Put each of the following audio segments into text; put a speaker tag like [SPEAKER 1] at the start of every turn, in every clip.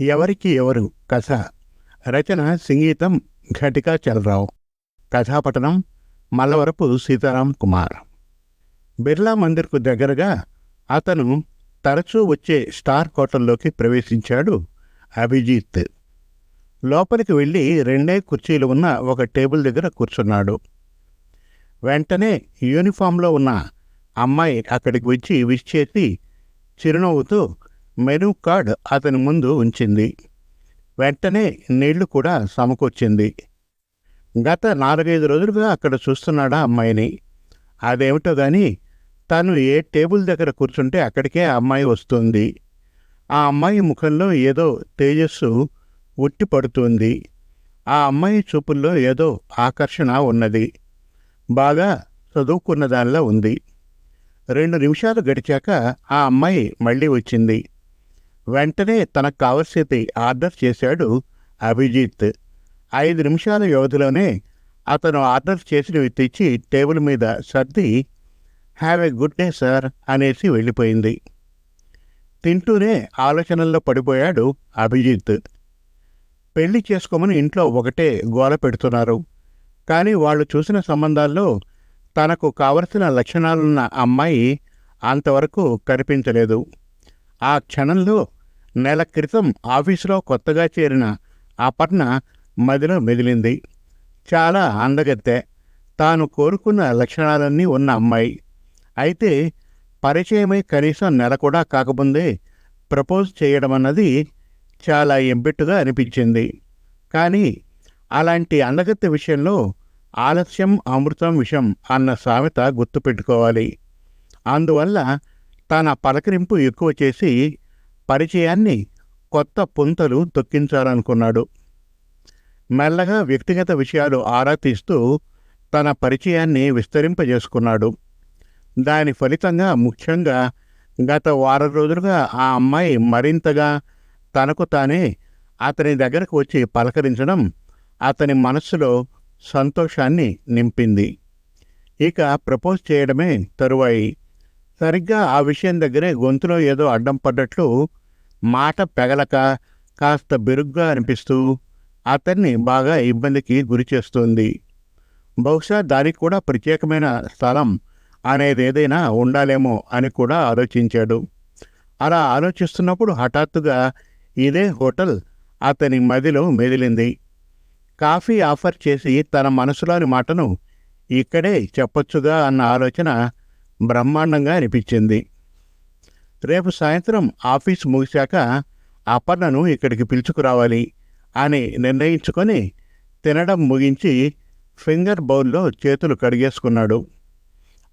[SPEAKER 1] ఎవరికి ఎవరు? కథ. రచన సంగీతం ఘటికా చలరావు. కథాపటనం మల్లవరపు సీతారాం కుమార్. బిర్లా మందిర్కు దగ్గరగా అతను తరచూ వచ్చే స్టార్ హోటల్లోకి ప్రవేశించాడు అభిజిత్. లోపలికి వెళ్ళి రెండే కుర్చీలు ఉన్న ఒక టేబుల్ దగ్గర కూర్చున్నాడు. వెంటనే యూనిఫామ్లో ఉన్న అమ్మాయి అక్కడికి వచ్చి విష్ చేసి చిరునవ్వుతూ మెనూ కార్డ్ అతని ముందు ఉంచింది. వెంటనే నీళ్ళు కూడా సమకూర్చింది. గత నాలుగైదు రోజులుగా అక్కడ చూస్తున్నాడా అమ్మాయిని? అదేమిటో గాని తను ఏ టేబుల్ దగ్గర కూర్చుంటే అక్కడికే ఆ అమ్మాయి వస్తుంది. ఆ అమ్మాయి ముఖంలో ఏదో తేజస్సు ఉట్టి పడుతుంది. ఆ అమ్మాయి చూపుల్లో ఏదో ఆకర్షణ ఉన్నది. బాగా చదువుకున్న దానిలా ఉంది. రెండు నిమిషాలు గడిచాక ఆ అమ్మాయి మళ్ళీ వచ్చింది. వెంటనే తనకు కావలసింది ఆర్డర్ చేశాడు అభిజిత్. ఐదు నిమిషాల వ్యవధిలోనే అతను ఆర్డర్ చేసినవి తెచ్చి టేబుల్ మీద సర్ది have a good day sir అనేసి వెళ్ళిపోయింది. తింటూనే ఆలోచనల్లో పడిపోయాడు అభిజిత్. పెళ్ళి చేసుకోమని ఇంట్లో ఒకటే గోల పెడుతున్నారు. కానీ వాళ్ళు చూసిన సంబంధాల్లో తనకు కావలసిన లక్షణాలున్న అమ్మాయి అంతవరకు కనిపించలేదు. ఆ క్షణంలో నెల క్రితం ఆఫీసులో కొత్తగా చేరిన అపర్ణ మదిలో మెదిలింది. చాలా అందగత్తె. తాను కోరుకున్న లక్షణాలన్నీ ఉన్న అమ్మాయి. అయితే పరిచయమై కనీసం నెల కూడా కాకముందే ప్రపోజ్ చేయడం అన్నది చాలా ఎంబెట్టుగా అనిపించింది. కానీ అలాంటి అందగత్తె విషయంలో ఆలస్యం అమృతం విషం అన్న సామెత గుర్తుపెట్టుకోవాలి. అందువల్ల తన పలకరింపు ఎక్కువ చేసి పరిచయాన్ని కొత్త పుంతలు తొక్కించాలనుకున్నాడు. మెల్లగా వ్యక్తిగత విషయాలు ఆరా తీస్తూ తన పరిచయాన్ని విస్తరింపజేసుకున్నాడు. దాని ఫలితంగా ముఖ్యంగా గత వారం రోజులుగా ఆ అమ్మాయి మరింతగా తనకు తానే అతని దగ్గరకు వచ్చి పలకరించడం అతని మనస్సులో సంతోషాన్ని నింపింది. ఇక ప్రపోజ్ చేయడమే తరువాయి. సరిగ్గా ఆ విషయం దగ్గరే గొంతులో ఏదో అడ్డం పడ్డట్లు మాట పెగలక కాస్త బెరుగ్గా అనిపిస్తూ అతన్ని బాగా ఇబ్బందికి గురి చేస్తుంది. బహుశా దానికి కూడా ప్రత్యేకమైన స్థలం అనేది ఏదైనా ఉండాలేమో అని కూడా ఆలోచించాడు. అలా ఆలోచిస్తున్నప్పుడు హఠాత్తుగా ఇదే హోటల్ అతని మదిలో మెదిలింది. కాఫీ ఆఫర్ చేసి తన మనసులోని మాటను ఇక్కడే చెప్పొచ్చుగా అన్న ఆలోచన బ్రహ్మాండంగా అనిపించింది. రేపు సాయంత్రం ఆఫీస్ ముగిశాక అపర్ణను ఇక్కడికి పిలుచుకురావాలి అని నిర్ణయించుకొని తినడం ముగించి ఫింగర్ బౌల్లో చేతులు కడిగేసుకున్నాడు.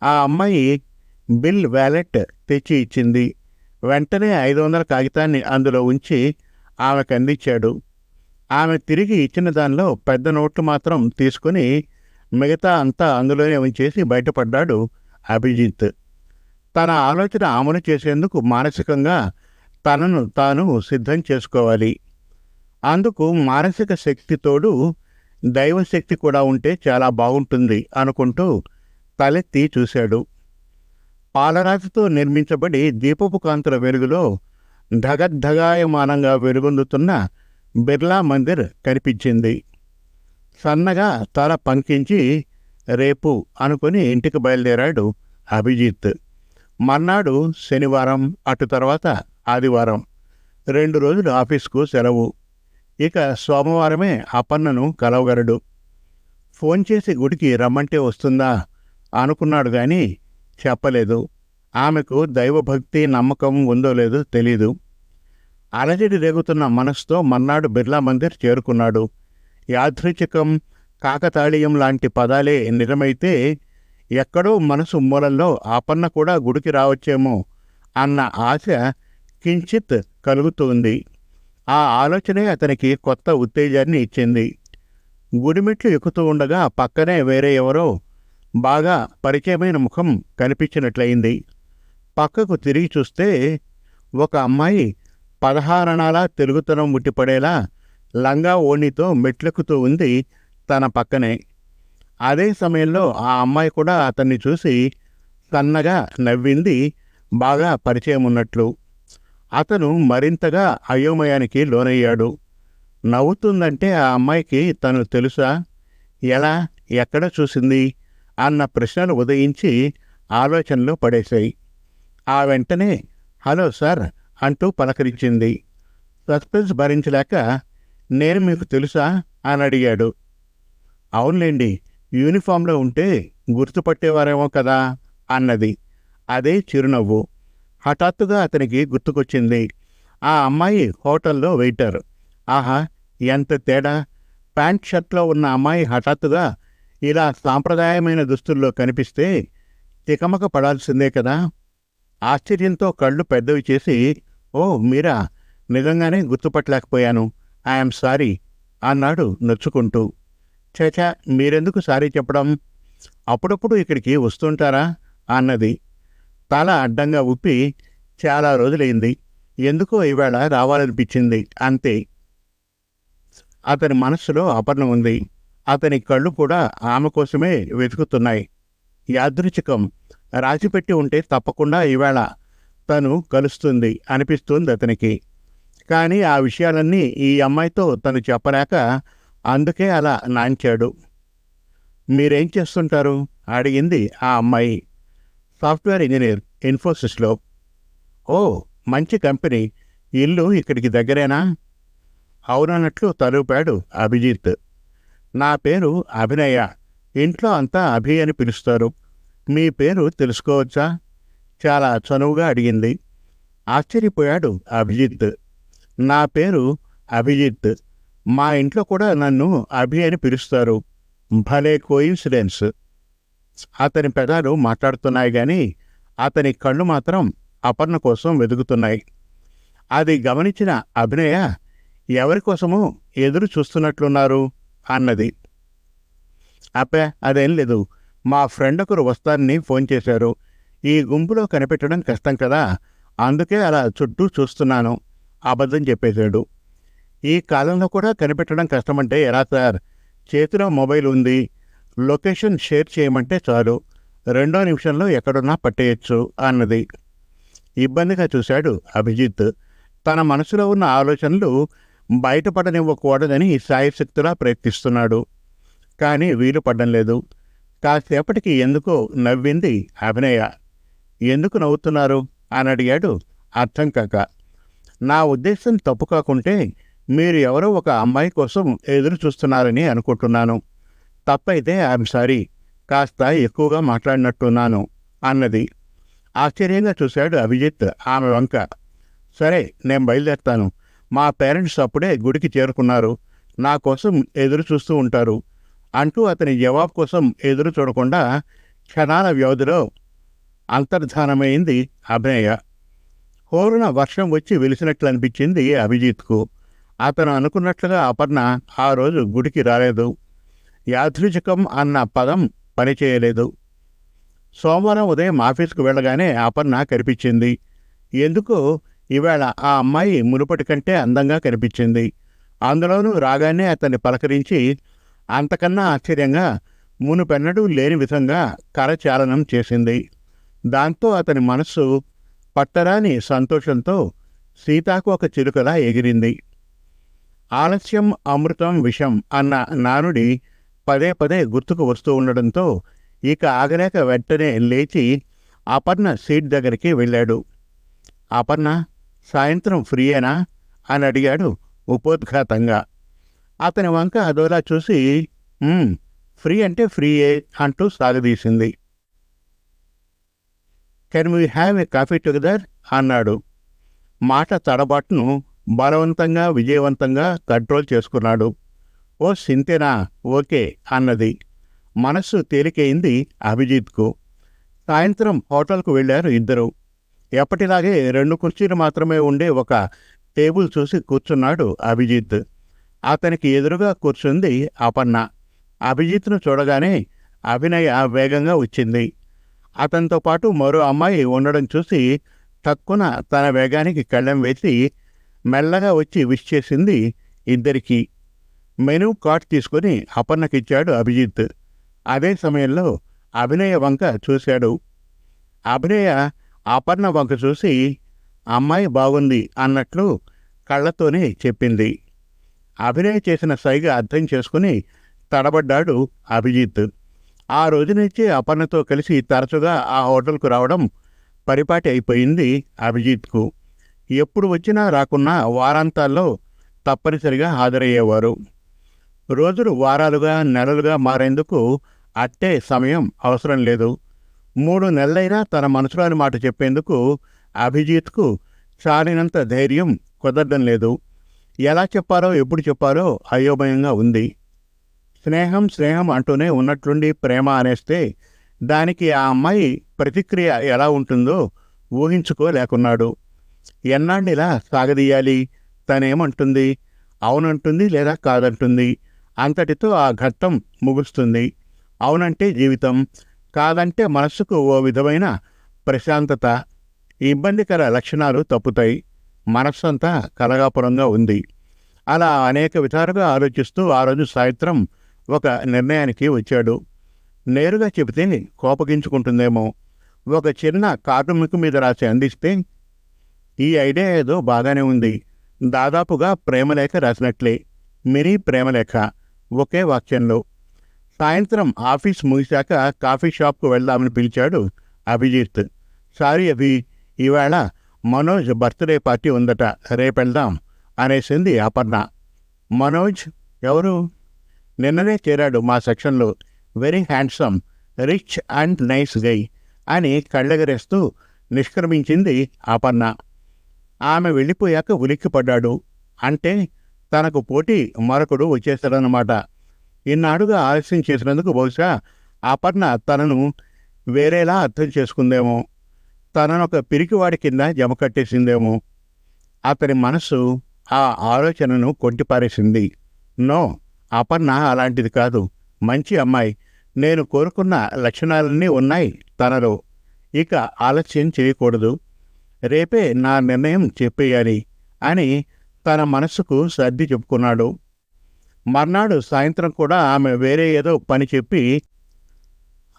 [SPEAKER 1] ఆ అమ్మాయి బిల్ వ్యాలెట్ తెచ్చి ఇచ్చింది. వెంటనే ఐదు వందల కాగితాన్ని అందులో ఉంచి ఆమెకు అందించాడు. ఆమె తిరిగి ఇచ్చిన దానిలో పెద్ద నోట్లు మాత్రం తీసుకుని మిగతా అంతా అందులోనే ఉంచేసి బయటపడ్డాడు అభిజిత్. తన ఆలోచన అమలు చేసేందుకు మానసికంగా తనను తాను సిద్ధం చేసుకోవాలి. అందుకు మానసిక శక్తి తోడు దైవశక్తి కూడా ఉంటే చాలా బాగుంటుంది అనుకుంటూ తలెత్తి చూశాడు. పాలరాతితో నిర్మించబడి దీపపు కాంతుల వెలుగులో ధగద్ధగాయమానంగా వెలుగొందుతున్న బిర్లా మందిర్ కనిపించింది. సన్నగా తల పంకించి రేపు అనుకుని ఇంటికి బయలుదేరాడు అభిజిత్. మర్నాడు శనివారం అటు తర్వాత ఆదివారం. రెండు రోజులు ఆఫీస్కు సెలవు. ఇక సోమవారమే అపన్నను కలవగలడు. ఫోన్ చేసి గుడికి రమ్మంటే వస్తుందా? అనుకున్నాడు గాని చెప్పలేదు. ఆమెకు దైవభక్తి నమ్మకం ఉందో లేదో తెలీదు. అలజడి రేగుతున్న మనసుతో మన్నాడు బిర్లా మందిర్ చేరుకున్నాడు. యాదృచ్ఛికం కాకతాళీయం లాంటి పదాలే నిజమైతే ఎక్కడో మనసు మూలంలో ఆపన్న కూడా గుడికి రావచ్చేమో అన్న ఆశ కించిత్ కలుగుతుంది. ఆ ఆలోచనే అతనికి కొత్త ఉత్తేజాన్ని ఇచ్చింది. గుడిమెట్లు ఎక్కుతూ ఉండగా పక్కనే వేరే ఎవరో బాగా పరిచయమైన ముఖం కనిపించినట్లయింది. పక్కకు తిరిగి చూస్తే ఒక అమ్మాయి పదహారణాల తెలుగుతనం ముట్టిపడేలా లంగా ఓణితో మెట్లెక్కుతూ ఉంది. తన పక్కనే. అదే సమయంలో ఆ అమ్మాయి కూడా అతన్ని చూసి సన్నగా నవ్వింది బాగా పరిచయం ఉన్నట్లు. అతను మరింతగా అయోమయానికి లోనయ్యాడు. నవ్వుతుందంటే ఆ అమ్మాయికి తను తెలుసా? ఎలా ఎక్కడ చూసింది? అన్న ప్రశ్నలు ఉదయించి ఆలోచనలో పడేశాయి. ఆ వెంటనే హలో సార్ అంటూ పలకరించింది. సస్పెన్స్ భరించలేక నేను మీకు తెలుసా? అని అడిగాడు. అవునులేండి యూనిఫామ్లో ఉంటే గుర్తుపట్టేవారేమో కదా అన్నది. అదే చిరునవ్వు. హఠాత్తుగా అతనికి గుర్తుకొచ్చింది. ఆ అమ్మాయి హోటల్లో వెయిటర్. ఆహా ఎంత తేడా. ప్యాంట్ షర్ట్లో ఉన్న అమ్మాయి హఠాత్తుగా ఇలా సాంప్రదాయమైన దుస్తుల్లో కనిపిస్తే తికమక పడాల్సిందే కదా. ఆశ్చర్యంతో కళ్ళు పెద్దవి చేసి ఓ మీరా నిజంగానే గుర్తుపట్టలేకపోయాను. ఐఎమ్ సారీ అన్నాడు నొచ్చుకుంటూ. చేచా మీరెందుకు సారీ చెప్పడం? అప్పుడప్పుడు ఇక్కడికి వస్తుంటారా? అన్నది. తల అడ్డంగా ఉప్పి చాలా రోజులైంది. ఎందుకో ఈవేళ రావాలనిపించింది అంతే. అతని మనస్సులో అపర్ణ ఉంది. అతని కళ్ళు కూడా ఆమె కోసమే వెతుకుతున్నాయి. యాదృచ్ఛికం. రాసిపెట్టి ఉంటే తప్పకుండా ఈవేళ తను కలుస్తుంది అనిపిస్తుంది అతనికి. కానీ ఆ విషయాలన్నీ ఈ అమ్మాయితో తను చెప్పలేక అందుకే అలా నాంచాడు. మీరేం చేస్తుంటారు? అడిగింది ఆ అమ్మాయి. Software engineer ఇన్ఫోసిస్లో. ఓ మంచి కంపెనీ. ఇల్లు ఇక్కడికి దగ్గరేనా? అవునన్నట్లు తలుపాడు అభిజిత్. నా పేరు అభినయ. ఇంట్లో అంతా అభి అని పిలుస్తారు. మీ పేరు తెలుసుకోవచ్చా? చాలా చనువుగా అడిగింది. ఆశ్చర్యపోయాడు అభిజిత్. నా పేరు అభిజిత్. మా ఇంట్లో కూడా నన్ను అభి అని పిలుస్తారు. భలే కోయిన్సిడెన్స్ అతని పెదాలు మాట్లాడుతున్నాయి కానీ అతని కళ్ళు మాత్రం అపర్ణ కోసం వెతుకుతున్నాయి అది గమనించిన అభినయ ఎవరి కోసమో ఎదురు చూస్తున్నట్లున్నారు? అన్నది. అప్పే అదేం లేదు. మా ఫ్రెండ్ ఒకరు వస్తారని ఫోన్ చేశారు. ఈ గుంపులో కనిపెట్టడం కష్టం కదా. అందుకే అలా చుట్టూ చూస్తున్నాను. అబద్ధం చెప్పేశాడు. ఈ కాలంలో కూడా కనిపెట్టడం కష్టమంటే ఎలా సార్? చేతిలో మొబైల్ ఉంది. లొకేషన్ షేర్ చేయమంటే చాలు. రెండో నిమిషంలో ఎక్కడున్నా పట్టేయచ్చు అన్నది. ఇబ్బందిగా చూశాడు అభిజిత్. తన మనసులో ఉన్న ఆలోచనలు బయటపడనివ్వకూడదని సాయశక్తులా ప్రయత్నిస్తున్నాడు. కానీ వీలు పడడం లేదు. కాసేపటికి ఎందుకో నవ్వింది అభినయ. ఎందుకు నవ్వుతున్నారు? అని అడిగాడు అర్థం కాక. నా ఉద్దేశం తప్పు కాకుంటే మీరు ఎవరో ఒక అమ్మాయి కోసం ఎదురు చూస్తున్నారని అనుకుంటున్నాను. తప్పైతే ఐఎమ్ సారీ. కాస్త ఎక్కువగా మాట్లాడినట్టున్నాను అన్నది. ఆశ్చర్యంగా చూశాడు అభిజిత్ ఆమె వంక. సరే నేను బయలుదేరుతాను. మా పేరెంట్స్ అప్పుడే గుడికి చేరుకున్నారు. నా కోసం ఎదురు చూస్తూ ఉంటారు అంటూ అతని జవాబు కోసం ఎదురు చూడకుండా క్షణాల వ్యవధిలో అంతర్ధానమైంది అభినయ. హోరున వర్షం వచ్చి వెలిసినట్లు అనిపించింది అభిజిత్కు. అతను అనుకున్నట్లుగా అపర్ణ ఆ రోజు గుడికి రాలేదు. యాదృచికం అన్న పదం పనిచేయలేదు. సోమవారం ఉదయం ఆఫీస్కు వెళ్ళగానే అపర్ణ కనిపించింది. ఎందుకు ఈవేళ ఆ అమ్మాయి మునుపటి కంటే అందంగా కనిపించింది. అందులోనూ రాగానే అతన్ని పలకరించి అంతకన్నా ఆశ్చర్యంగా మునుపెన్నడూ లేని విధంగా కరచాలనం చేసింది. దాంతో అతని మనస్సు పట్టరాని సంతోషంతో సీతాకు ఒక చిలుకలా ఎగిరింది. ఆలస్యం అమృతం విషం అన్న నానుడి పదే పదే గుర్తుకు వస్తూ ఉండడంతో ఇక ఆగలేక వెంటనే లేచి అపర్ణ సీట్ దగ్గరికి వెళ్ళాడు. అపర్ణ సాయంత్రం ఫ్రీయేనా? అని అడిగాడు ఉపోద్ఘాతంగా. అతని వంక అదోలా చూసి ఫ్రీ అంటే ఫ్రీయే అంటూ సాగదీసింది. Can we have a coffee together? అన్నాడు. మాట తడబాటును బలవంతంగా విజయవంతంగా కంట్రోల్ చేసుకున్నాడు. ఓ సింతేనా ఓకే అన్నది. మనస్సు తేలికైంది అభిజిత్కు. సాయంత్రం హోటల్కు వెళ్ళారు ఇద్దరు. ఎప్పటిలాగే రెండు కుర్చీలు మాత్రమే ఉండే ఒక టేబుల్ చూసి కూర్చున్నాడు అభిజిత్. అతనికి ఎదురుగా కూర్చుంది అపర్ణ. అభిజిత్ను చూడగానే అభినయ వేగంగా వచ్చింది. అతనితో పాటు మరో అమ్మాయి ఉండడం చూసి తక్కున తన వేగానికి కళ్ళెం వేసి మెల్లగా వచ్చి విష్ చేసింది ఇద్దరికీ. మెనూ కార్డ్ తీసుకుని అపర్ణకిచ్చాడు అభిజిత్. అదే సమయంలో అభినయ వంక చూశాడు. అభినయ అపర్ణ వంక చూసి అమ్మాయి బాగుంది అన్నట్లు కళ్ళతోనే చెప్పింది. అభినయ్ చేసిన సైగ అర్థం చేసుకుని తడబడ్డాడు అభిజిత్. ఆ రోజు నుంచి అపర్ణతో కలిసి తరచుగా ఆ హోటల్కు రావడం పరిపాటి అయిపోయింది అభిజిత్కు. ఎప్పుడు వచ్చినా రాకున్నా వారాంతాల్లో తప్పనిసరిగా హాజరయ్యేవారు. రోజులు వారాలుగా నెలలుగా మారేందుకు అట్టే సమయం అవసరం లేదు. మూడు నెలలైనా తన మనసులోని మాట చెప్పేందుకు అభిజిత్కు చాలినంత ధైర్యం కుదరడం లేదు. ఎలా చెప్పారో ఎప్పుడు చెప్పారో అయోమయంగా ఉంది. స్నేహం స్నేహం అంటూనే ఉన్నట్లుండి ప్రేమ అనేస్తే దానికి ఆ అమ్మాయి ప్రతిక్రియ ఎలా ఉంటుందో ఊహించుకోలేకున్నాడు. ఎన్నాళ్ళిలా సాగదీయాలి? తనేమంటుంది? అవునంటుంది లేదా కాదంటుంది? అంతటితో ఆ ఘట్టం ముగుస్తుంది. అవునంటే జీవితం కాదంటే మనస్సుకు ఓ విధమైన ప్రశాంతత. ఇబ్బందికర లక్షణాలు తప్పుతాయి. మనస్సంతా కలగాపురంగా ఉంది. అలా అనేక విధాలుగా ఆలోచిస్తూ ఆ రోజు సాయంత్రం ఒక నిర్ణయానికి వచ్చాడు. నేరుగా చెబితే కోపగించుకుంటుందేమో. ఒక చిన్న కార్డుమికు మీద రాసి అందిస్తే ఈ ఐడియా ఏదో బాగానే ఉంది. దాదాపుగా ప్రేమలేఖ రాసినట్లే. మిరీ ప్రేమలేఖ. ఒకే వాక్యంలో. సాయంత్రం ఆఫీస్ ముగిశాక కాఫీ షాప్కు వెళ్దామని పిలిచాడు అభిజిత్. సారీ అభి ఇవాళ మనోజ్ బర్త్డే పార్టీ ఉందట రేపెళ్దాం అనేసింది అపర్ణ. మనోజ్ ఎవరు? నిన్ననే చేరాడు మా సెక్షన్లో. Very handsome rich and nice guy అని కళ్ళెగరేస్తూ నిష్క్రమించింది అపర్ణ. ఆమె వెళ్ళిపోయాక ఉలిక్కిపడ్డాడు. అంటే తనకు పోటీ మరొకడు వచ్చేశాడనమాట ఇన్నాడుగా ఆలస్యం చేసినందుకు బహుశా అపర్ణ తనను వేరేలా అర్థం చేసుకుందేమో. తనను ఒక పిరికివాడి కింద జమ కట్టేసిందేమో. అతని మనస్సు ఆ ఆలోచనను కొట్టిపారేసింది నో అపర్ణ అలాంటిది కాదు. మంచి అమ్మాయి. నేను కోరుకున్న లక్షణాలన్నీ ఉన్నాయి తనలో. ఇక ఆలస్యం చేయకూడదు. రేపే నా నిర్ణయం చెప్పేయాలి అని తన మనస్సుకు సర్ది చెప్పుకున్నాడు. మర్నాడు సాయంత్రం కూడా ఆమె వేరే ఏదో పని చెప్పి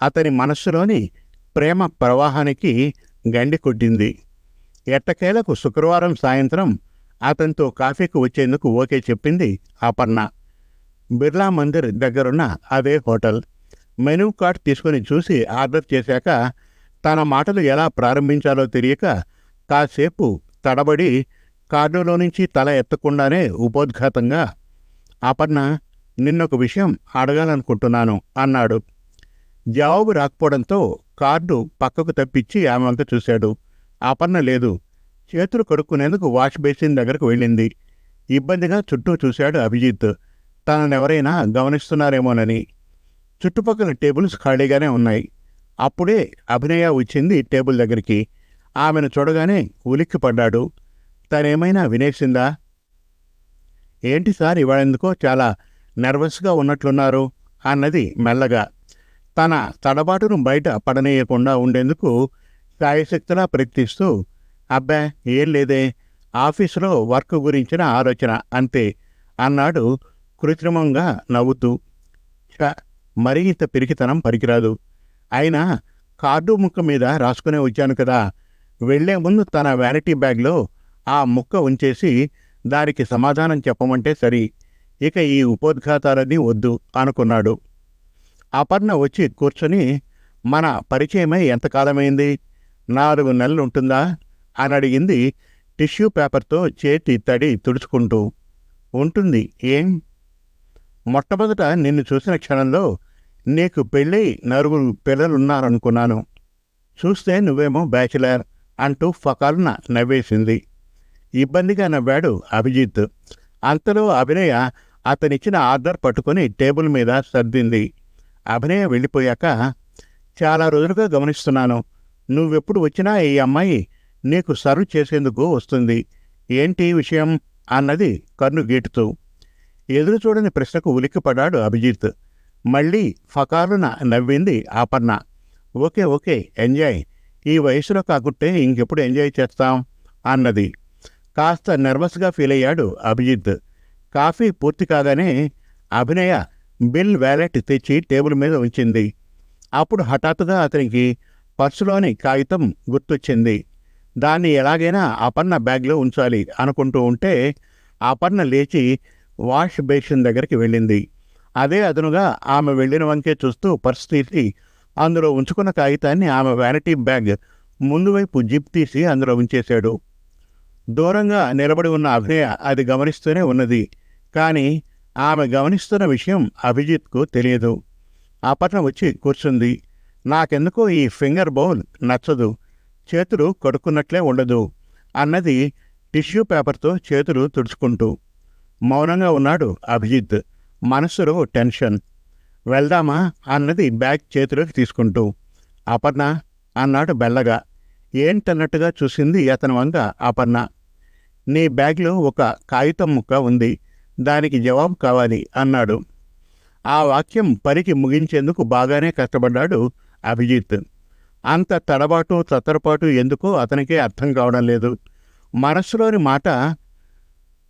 [SPEAKER 1] అతని మనస్సులోని ప్రేమ ప్రవాహానికి గండి కొట్టింది. ఎట్టకేలకు శుక్రవారం సాయంత్రం అతనితో కాఫీకి వచ్చేందుకు ఓకే చెప్పింది అపర్ణ. బిర్లా మందిర్ దగ్గరున్న అదే హోటల్. మెనూ కార్డ్ తీసుకుని చూసి ఆర్డర్ చేశాక తన మాటలు ఎలా ప్రారంభించాలో తెలియక కాసేపు తడబడి కార్డులో నుంచి తల ఎత్తకుండానే ఉపోద్ఘాతంగా అపర్ణ నిన్నొక విషయం అడగాలనుకుంటున్నాను అన్నాడు. జవాబు రాకపోవడంతో కార్డు పక్కకు తప్పించి ఆమె వంక చూశాడు. అపర్ణ లేదు. చేతులు కడుక్కునేందుకు వాష్ బేసిన్ దగ్గరకు వెళ్ళింది. ఇబ్బందిగా చుట్టూ చూశాడు అభిజిత్. తననెవరైనా గమనిస్తున్నారేమోనని. చుట్టుపక్కల టేబుల్స్ ఖాళీగానే ఉన్నాయి. అప్పుడే అభినయ వచ్చింది టేబుల్ దగ్గరికి. ఆమెను చూడగానే ఉలిక్కిపడ్డాడు. తనేమైనా వినేసిందా? ఏంటి సార్ ఇవాళెందుకో చాలా నర్వస్గా ఉన్నట్లున్నారు? అన్నది మెల్లగా. తన తడబాటును బయట పడనేయకుండా ఉండేందుకు సాయశక్తిలా ప్రయత్నిస్తూ అబ్బా ఏం లేదే ఆఫీసులో వర్క్ గురించిన ఆలోచన అంతే అన్నాడు కృత్రిమంగా నవ్వుతూ. మరీ ఇంత పిరికితనం పనికిరాదు అయినా కార్డు ముక్క మీద రాసుకునే వచ్చాను కదా వెళ్ళే ముందు తన వ్యానిటీ బ్యాగ్లో ఆ ముక్క ఉంచేసి దానికి సమాధానం చెప్పమంటే సరి. ఇక ఈ ఉపోద్ఘాతాలన్నీ వద్దు అనుకున్నాడు. అపర్ణ వచ్చి కూర్చొని మన పరిచయమై ఎంతకాలమైంది నాలుగు నెలలు ఉంటుందా? అని అడిగింది టిష్యూ పేపర్తో చేతి తడి తుడుచుకుంటూ. ఉంటుంది ఏం? మొట్టమొదట నిన్ను చూసిన క్షణంలో నీకు పెళ్ళై నలుగురు పిల్లలున్నారనుకున్నాను. చూస్తే నువ్వేమో బ్యాచిలర్ అంటూ ఫకాలున నవ్వేసింది. ఇబ్బందిగా నవ్వాడు అభిజిత్. అంతలో అభినయ అతనిచ్చిన ఆర్డర్ పట్టుకొని టేబుల్ మీద సర్దింది. అభినయ వెళ్ళిపోయాక చాలా రోజులుగా గమనిస్తున్నాను. నువ్వెప్పుడు వచ్చినా ఈ అమ్మాయి నీకు సర్వ్ చేసేందుకు వస్తుంది. ఏంటి విషయం? అన్నది కన్ను గీటుతూ. ఎదురు చూడని ప్రశ్నకు ఉలిక్కిపడ్డాడు అభిజిత్. మళ్ళీ ఫకారున నవ్వింది ఆపర్ణ. Okay okay enjoy. ఈ వయసులో కాకుంటే ఇంకెప్పుడు ఎంజాయ్ చేస్తాం అన్నది. కాస్త నర్వస్గా ఫీల్ అయ్యాడు అభిజిత్. కాఫీ పూర్తి కాగానే అభినయ బిల్ వ్యాలెట్ తెచ్చి టేబుల్ మీద ఉంచింది. అప్పుడు హఠాత్తుగా అతనికి పర్సులోని కాగితం గుర్తొచ్చింది. దాన్ని ఎలాగైనా అపర్ణ బ్యాగ్లో ఉంచాలి అనుకుంటూ ఉంటే అపర్ణ లేచి వాష్ బేసిన్ దగ్గరికి వెళ్ళింది. అదే అదనుగా ఆమె వెళ్ళిన వంకే చూస్తూ పర్స్ తీసి అందులో ఉంచుకున్న కాగితాన్ని ఆమె వ్యానిటీ బ్యాగ్ ముందు వైపు జిప్ తీసి అందులో ఉంచేశాడు. దూరంగా నిలబడి ఉన్న అభినయ అది గమనిస్తూనే ఉన్నది. కానీ ఆమె గమనిస్తున్న విషయం అభిజిత్కు తెలియదు. అపర్ణ వచ్చి కూర్చుంది. నాకెందుకో ఈ ఫింగర్ బౌల్ నచ్చదు. చేతులు కడుక్కున్నట్లే ఉండదు అన్నది టిష్యూ పేపర్తో చేతులు తుడుచుకుంటూ. మౌనంగా ఉన్నాడు అభిజిత్. మనసులో టెన్షన్. వెళ్దామా అన్నది బ్యాగ్ చేతిలోకి తీసుకుంటూ అపర్ణ అన్నాడు బెల్లగా. ఏంటన్నట్టుగా చూసింది అతని వంక అపర్ణ. నీ బ్యాగ్లో ఒక కాగితం ముక్క ఉంది దానికి జవాబు కావాలి అన్నాడు. ఆ వాక్యం పరికి ముగించేందుకు బాగానే కష్టపడ్డాడు అభిజిత్. అంత తడబాటు తత్తరపాటు ఎందుకో అతనికే అర్థం కావడం లేదు. మనస్సులోని మాట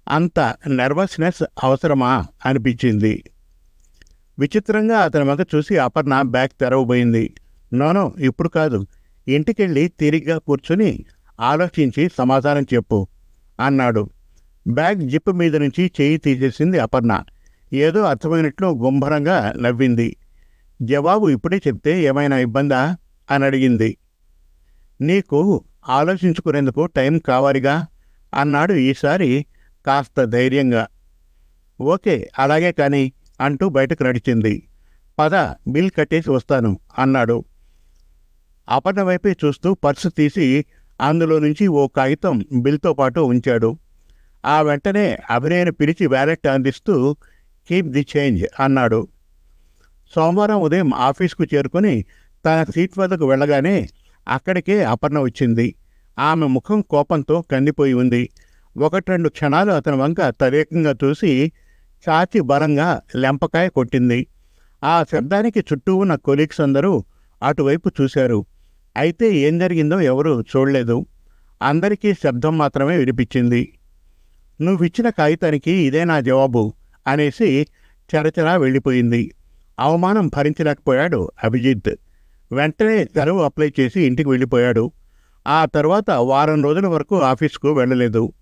[SPEAKER 1] అంత నర్వస్నెస్ అవసరమా అనిపించింది. విచిత్రంగా అతని వంక చూసి అపర్ణ బ్యాగ్ తెరవబోయింది. నోనో ఇప్పుడు కాదు. ఇంటికెళ్ళి తిరిగిగా కూర్చుని ఆలోచించి సమాధానం చెప్పు అన్నాడు. బ్యాగ్ జిప్ మీద నుంచి చేయి తీసేసింది అపర్ణ. ఏదో అర్థమైనట్లు గుంభరంగా నవ్వింది. జవాబు ఇప్పుడే చెప్తే ఏమైనా ఇబ్బందా? అని అడిగింది. నీకు ఆలోచించుకునేందుకు టైం కావాలిగా అన్నాడు ఈసారి కాస్త ధైర్యంగా. ఓకే అలాగే కానీ అంటూ బయటకు నడిచింది. పద బిల్ కట్టేసి వస్తాను అన్నాడు. అపర్ణ వైపే చూస్తూ పర్సు తీసి అందులో నుంచి ఓ కాగితం బిల్తో పాటు ఉంచాడు. ఆ వెంటనే అభినయను పిలిచి వ్యాలెట్ అందిస్తూ కీప్ ది చేంజ్ అన్నాడు. సోమవారం ఉదయం ఆఫీస్కు చేరుకొని తన సీట్ వద్దకు వెళ్ళగానే అక్కడికే అపర్ణ వచ్చింది. ఆమె ముఖం కోపంతో కందిపోయి ఉంది. ఒకటి రెండు క్షణాలు అతని వంక తదేకంగా చూసి ఛాతి బలంగా లెంపకాయ కొట్టింది. ఆ శబ్దానికి చుట్టూ ఉన్న కొలీగ్స్ అందరూ అటువైపు చూశారు. అయితే ఏం జరిగిందో ఎవరూ చూడలేదు. అందరికీ శబ్దం మాత్రమే వినిపించింది. నువ్విచ్చిన కాగితానికి ఇదే నా జవాబు అనేసి చరచరా వెళ్ళిపోయింది. అవమానం భరించలేకపోయాడు అభిజిత్. వెంటనే సెలవు అప్లై చేసి ఇంటికి వెళ్ళిపోయాడు. ఆ తర్వాత వారం రోజుల వరకు ఆఫీస్కు వెళ్ళలేదు.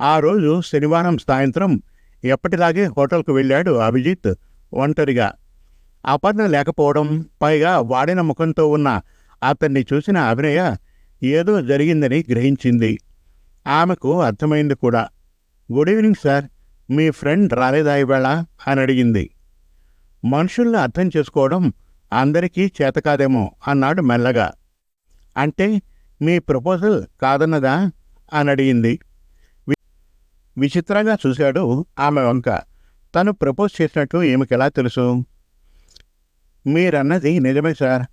[SPEAKER 1] ఆ రోజు శనివారం సాయంత్రం ఎప్పటిలాగే హోటల్కు వెళ్ళాడు అభిజిత్ ఒంటరిగా. అపర్ణ లేకపోవడం పైగా వాడిన ముఖంతో ఉన్న అతన్ని చూసిన అభినయ ఏదో జరిగిందని గ్రహించింది. ఆమెకు అర్థమైంది కూడా. గుడ్ ఈవినింగ్ సార్ మీ ఫ్రెండ్ రాలేదా ఇవాళ? అని అడిగింది. మనుషుల్ని అర్థం చేసుకోవడం అందరికీ చేతకాదేమో అన్నాడు మెల్లగా. అంటే మీ ప్రపోజల్ కాదన్నదా? అని అడిగింది. విచిత్రంగా చూశాడు ఆమె వంక. తను ప్రపోజ్ చేసినట్లు ఈమెకెలా తెలుసు? మీరన్నది నిజమే సార్.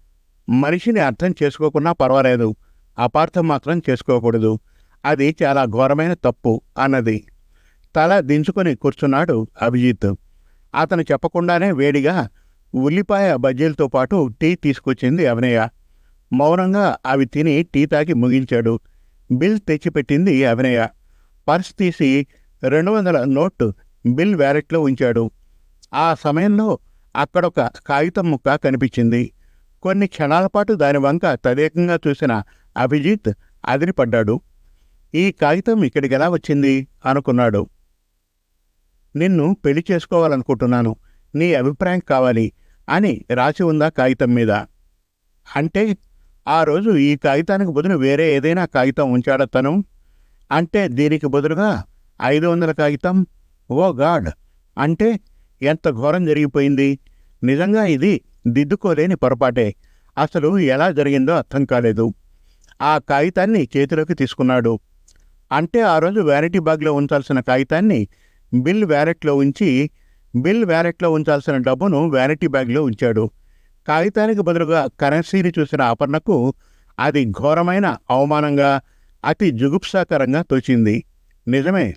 [SPEAKER 1] మనిషిని అర్థం చేసుకోకున్నా పర్వాలేదు. అపార్థం మాత్రం చేసుకోకూడదు. అది చాలా ఘోరమైన తప్పు అన్నది. తల దించుకొని కూర్చున్నాడు అభిజిత్. అతను చెప్పకుండానే వేడిగా ఉల్లిపాయ బజ్జీలతో పాటు టీ తీసుకొచ్చింది అవినయ మౌనంగా అవి తిని టీ తాగి ముగించాడు. బిల్ తెచ్చిపెట్టింది అవినయ పర్స్ తీసి రెండు వందల నోట్ బిల్ వ్యాలెట్లో ఉంచాడు. ఆ సమయంలో అక్కడొక కాగితం ముక్క కనిపించింది. కొన్ని క్షణాల పాటు దాని వంక తదేకంగా చూసిన అభిజిత్ అదిరిపడ్డాడు. ఈ కాగితం ఇక్కడికి ఎలా వచ్చింది అనుకున్నాడు. నిన్ను పెళ్ళి చేసుకోవాలనుకుంటున్నాను నీ అభిప్రాయం కావాలి అని రాసి ఉందా కాగితం మీద? అంటే ఆ రోజు ఈ కాగితానికి బదులు వేరే ఏదైనా కాగితం ఉంచాడా తను? అంటే దీనికి బదులుగా ఐదు వందల కాగితం ఓ గాడ్! అంటే ఎంత ఘోరం జరిగిపోయింది. నిజంగా ఇది దిద్దుకోలేని పొరపాటే. అసలు ఎలా జరిగిందో అర్థం కాలేదు. ఆ కాగితాన్ని చేతిలోకి తీసుకున్నాడు. అంటే ఆ రోజు వ్యారెటీ బ్యాగ్లో ఉంచాల్సిన కాగితాన్ని బిల్ వ్యారెట్లో ఉంచి బిల్ వ్యారెట్లో ఉంచాల్సిన డబ్బును వ్యారెటీ బ్యాగ్లో ఉంచాడు. కాగితానికి బదులుగా కరెన్సీని చూసిన అపర్ణకు అది ఘోరమైన అవమానంగా అతి జుగుప్సాకరంగా తోచింది. నిజమే.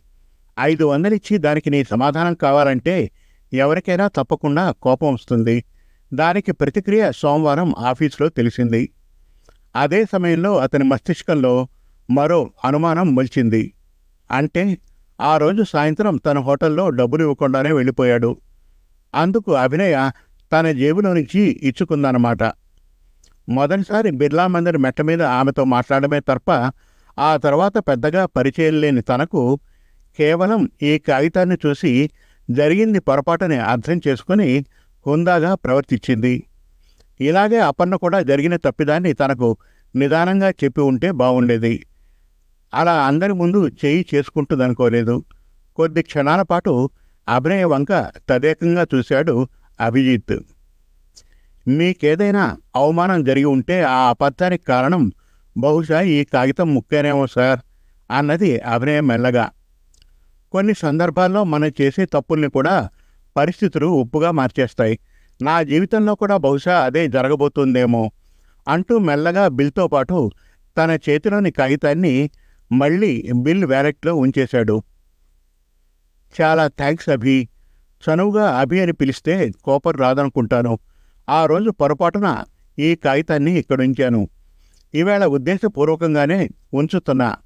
[SPEAKER 1] ఐదు వందలిచ్చి దానికి నీ సమాధానం కావాలంటే ఎవరికైనా తప్పకుండా కోపం వస్తుంది. దానికి ప్రతిక్రియ సోమవారం ఆఫీసులో తెలిసింది. అదే సమయంలో అతని మస్తిష్కంలో మరో అనుమానం మొలిచింది. అంటే ఆ రోజు సాయంత్రం తన హోటల్లో డబ్బులు ఇవ్వకుండానే వెళ్ళిపోయాడు. అందుకు అభినయ తన జేబులో నుంచి ఇచ్చుకుందన్నమాట. మొదటిసారి బిర్లా మందిర్ మెట్ట మీద ఆమెతో మాట్లాడమే తప్ప ఆ తర్వాత పెద్దగా పరిచయం లేని తనకు కేవలం ఈ కాగితాన్ని చూసి జరిగింది పొరపాటుని అర్థం చేసుకుని హుందాగా ప్రవర్తించింది. ఇలాగే అపర్ణ కూడా జరిగిన తప్పిదాన్ని తనకు నిదానంగా చెప్పి ఉంటే బాగుండేది అలా అందరి ముందు చేయి చేసుకుంటుందనుకోలేదు. కొద్ది క్షణాల పాటు అభినయ వంక తదేకంగా చూశాడు అభిజిత్. మీకేదైనా అవమానం జరిగి ఉంటే ఆ అబద్ధానికి కారణం బహుశా ఈ కాగితం ముక్కేనేమో సార్ అన్నది అభినయ మెల్లగా. కొన్ని సందర్భాల్లో మనం చేసే తప్పుల్ని కూడా పరిస్థితులు ఉప్పుగా మార్చేస్తాయి. నా జీవితంలో కూడా బహుశా అదే జరగబోతుందేమో అంటూ మెల్లగా బిల్తో పాటు తన చేతిలోని కాగితాన్ని మళ్ళీ బిల్ వ్యాలెట్లో ఉంచేశాడు. చాలా థ్యాంక్స్ అభి. చనువుగా అభి అని పిలిస్తే కోపం రాదనుకుంటాను. ఆ రోజు పొరపాటున ఈ కాగితాన్ని ఇక్కడుంచాను ఈవేళ ఉద్దేశపూర్వకంగానే ఉంచుతున్నా.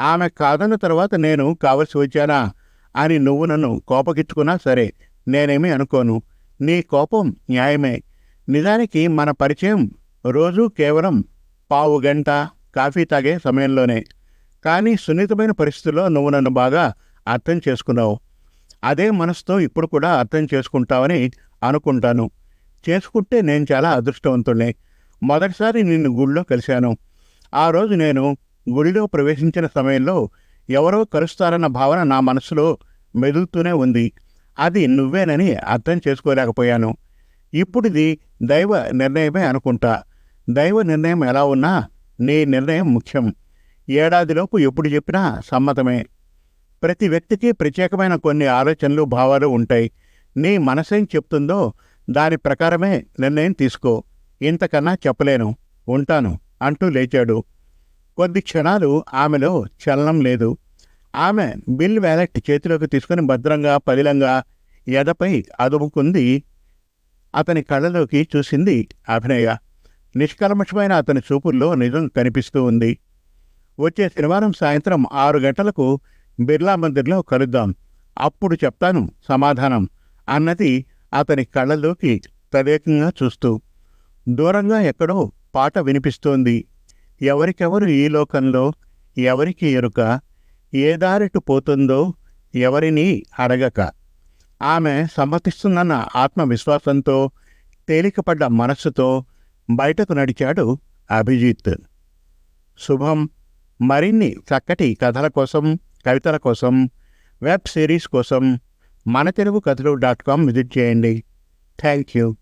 [SPEAKER 1] ఆమె కాదన్న తర్వాత నేను కావలసి వచ్చానా? అని నువ్వు నన్ను కోపగించుకున్నా సరే నేనేమీ అనుకోను. నీ కోపం న్యాయమే. నిజానికి మన పరిచయం రోజు కేవలం పావు గంట కాఫీ తాగే సమయంలోనే. కానీ సున్నితమైన పరిస్థితుల్లో నువ్వు నన్ను బాగా అర్థం చేసుకున్నావు. అదే మనసుతో ఇప్పుడు కూడా అర్థం చేసుకుంటావని అనుకుంటాను. చేసుకుంటే నేను చాలా అదృష్టవంతుణ్ణి. మొదటిసారి నిన్ను గుడిలో కలిశాను. ఆ రోజు నేను గుడిలో ప్రవేశించిన సమయంలో ఎవరో కలుస్తారన్న భావన నా మనసులో మెదులుతూనే ఉంది. అది నువ్వేనని అర్థం చేసుకోలేకపోయాను. ఇప్పుడిది దైవ నిర్ణయమే అనుకుంటా. దైవ నిర్ణయం ఎలా ఉన్నా నీ నిర్ణయం ముఖ్యం. ఏడాదిలోపు ఎప్పుడు చెప్పినా సమ్మతమే. ప్రతి వ్యక్తికి ప్రత్యేకమైన కొన్ని ఆలోచనలు భావాలు ఉంటాయి. నీ మనసేం చెప్తుందో దాని ప్రకారమే నిర్ణయం తీసుకో. ఇంతకన్నా చెప్పలేను ఉంటాను అంటూ లేచాడు. కొద్ది క్షణాలు ఆమెలో చలనం లేదు. ఆమె బిల్ వ్యాలెట్ చేతిలోకి తీసుకుని భద్రంగా పదిలంగా ఎదపై అదుముకుంది. అతని కళ్ళలోకి చూసింది అభినయ. నిష్కల్మషమైన అతని చూపుల్లో నిజం కనిపిస్తూ ఉంది. వచ్చే శనివారం సాయంత్రం ఆరు గంటలకు బిర్లా మందిర్లో కలుద్దాం. అప్పుడు చెప్తాను సమాధానం అన్నది అతని కళ్ళలోకి తదేకంగా చూస్తూ దూరంగా ఎక్కడో పాట వినిపిస్తోంది. ఎవరికెవరు ఈ లోకంలో? ఎవరికి ఎరుక? ఏ దారిటు పోతుందో ఎవరిని అడగక? ఆమె సమ్మతిస్తుందన్న ఆత్మవిశ్వాసంతో తేలికపడ్డ మనస్సుతో బయటకు నడిచాడు అభిజిత్. శుభం. మరిన్ని చక్కటి కథల కోసం కవితల కోసం వెబ్ సిరీస్ కోసం మన తెలుగు కథలు డాట్ కామ్ విజిట్ చేయండి. Thank you